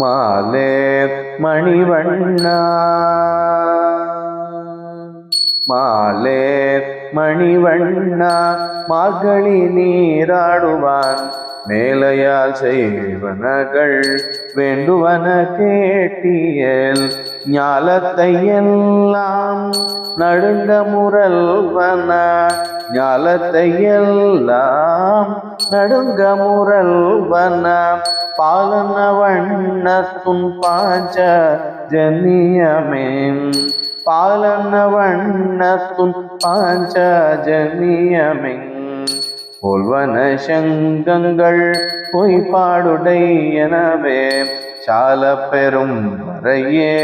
மாலே மணிவண்ணா. மாலே மணிவண்ணா மார்கழி நீராடுவான். மேலையால் செய்வனகள் வேண்டுவன கேட்டியல் ஞாலத்தை எல்லாம் நடுங்க முரல்வன ஞாலத்தை எல்லாம் நடுங்க முரல்வன. பாலன வண்ணத்துன் பாஞ்ச ஜனியமே பாலன வண்ணத்துன் பாஞ்ச ஜனியமே புல்வன சங்கங்கள் பொய்ப்பாடுடையனவே சால பெரும் வரையே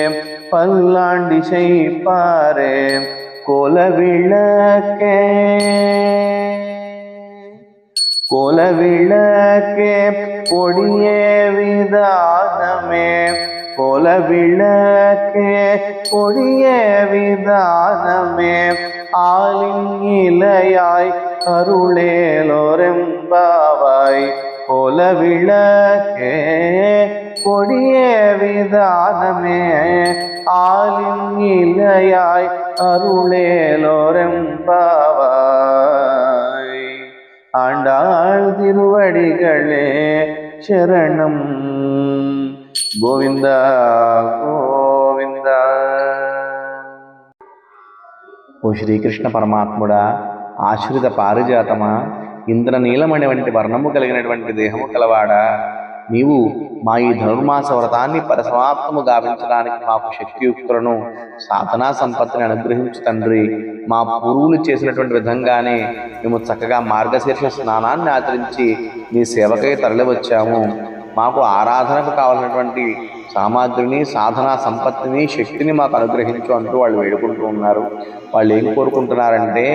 பல்லாண்டி செய்ப்பாரே கோலவிளக்கே. கோலவிளக்கே பொடியே விதானமே. கோலவிளக்கே பொடியே விதானமே. ஆளின் അരുളേലൊരെമ്പാവായി കൊലവിളക്കേ കൊടിയ വിധാനമേ ആലിങ്ങിലയായി അരുളേലൊരെമ്പാവായി ആണ്ടാൾ തിരുവടികളെ ശരണം. ഗോവിന്ദ ഗോവിന്ദ. ഓ ശ്രീകൃഷ്ണ പരമാത്മുട ఆశ్రిత పారిజాతమా? ఇంద్రనీలమణి వంటి వర్ణము కలిగినటువంటి దేహము కలవాడా? నీవు మా ఈ ధనుర్మాస వ్రతాన్ని పరసమాప్తము గావించడానికి మాకు శక్తియుక్తులను సాధనా సంపత్తిని అనుగ్రహించు తండ్రి. మా పూర్వులు చేసినటువంటి విధంగానే మేము చక్కగా మార్గశీర్ష స్నానాన్ని ఆచరించి నీ సేవకై తరలివచ్చాము. మాకు ఆరాధనకు కావాల్సినటువంటి సామాగ్రిని సాధనా సంపత్తిని శక్తిని మాకు అనుగ్రహించు అంటూ వాళ్ళు వేడుకుంటూ ఉన్నారు. వాళ్ళు ఏం కోరుకుంటున్నారంటే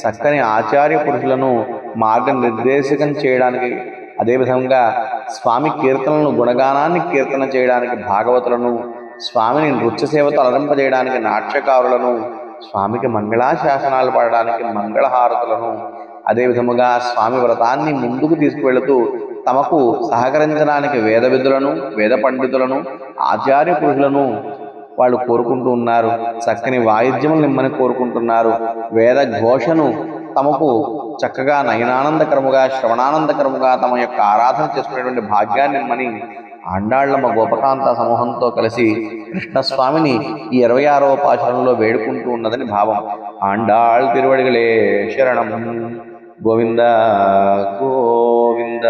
చక్కని ఆచార్య పురుషులను మార్గనిర్దేశకం చేయడానికి అదేవిధంగా స్వామి కీర్తనలను గుణగానాన్ని కీర్తన చేయడానికి భాగవతులను స్వామిని నృత్య సేవతో అలరింపజేయడానికి నాట్యకారులను స్వామికి మంగళాశాసనాలు పాడడానికి మంగళహారతులను అదేవిధముగా స్వామి వ్రతాన్ని ముందుకు తీసుకువెళుతూ తమకు సహకరించడానికి వేద విధులను వేద పండితులను ఆచార్య పురుషులను వాళ్ళు కోరుకుంటూ ఉన్నారు. చక్కని వాయిద్యములు నిమ్మని కోరుకుంటున్నారు. వేద ఘోషను తమకు చక్కగా నయనానందకరముగా శ్రవణానందకరముగా తమ యొక్క ఆరాధన చేసుకునేటువంటి భాగ్యాన్ని నిమ్మని ఆండాళ్ళమ్మ గోపకాంత సమూహంతో కలిసి కృష్ణస్వామిని ఈ ఇరవై ఆరవ పాశనంలో వేడుకుంటూ ఉన్నదని భావం. ఆండాళ్ తిరువడిగలే శరణం. గోవింద గోవింద.